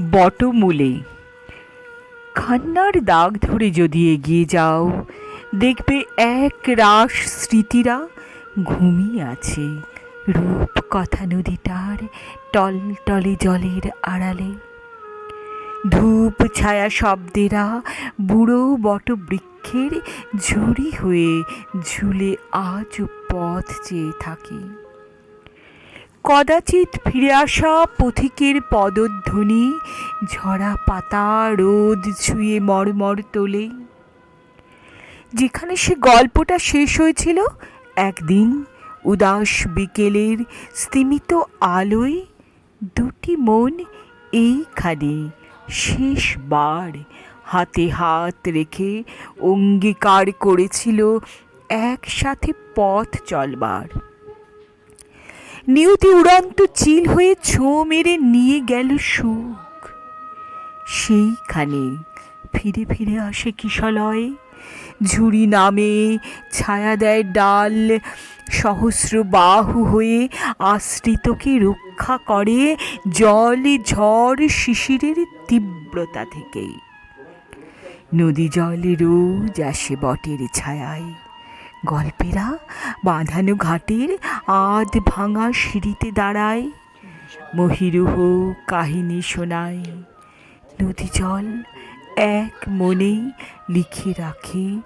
বটমূলে। খান্নার দাগ ধরে যদি এগিয়ে যাও, দেখবে এক রাস স্মৃতিরা ঘুমিয়ে আছে। রূপ কথা নদীটার টলটলে জলের আড়ালে। ধূপ ছায়া শব্দেরা বুড়ো বট বৃক্ষের ঝুড়ি হয়ে ঝুলে আজ পথ চেয়ে থাকে। কদাচিৎ ফিরে আসা পথিকের পদধ্বনি ঝরা পাতা রোদ ছুঁয়ে মরমর তোলে। যেখানে সে গল্পটা শেষ হয়েছিল, একদিন উদাস বিকেলের স্তিমিত আলোয় দুটি মন এইখানে শেষবার হাতে হাত রেখে অঙ্গীকার করেছিল একসাথে পথ চলবার। নিয়তি উড়ন্ত চিল হয়ে ছোঁ মেরে নিয়ে গেল সুখ। সেইখানে ফিরে ফিরে আসে কিশলয়। ঝুড়ি নামে ছায়া দেয় ডাল। সহস্র বাহু হয়ে আশ্রিতকে রক্ষা করে জলে ঝড় শিশিরের তীব্রতা থেকে নদী জলে রোজ আসে বটের ছায়ায়। গল্পেরা বাঁধানো ঘাটের আধ ভাঙা সিঁড়িতে দাঁড়ায়। মহিরুহ কাহিনী শোনায়। নদী জল এক মনেই লিখে রাখে,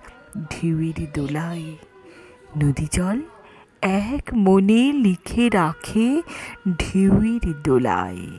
ঢেউয়ের দোলায়। নদী জল এক মনে লিখে রাখে, ঢেউয়ের দোলায়।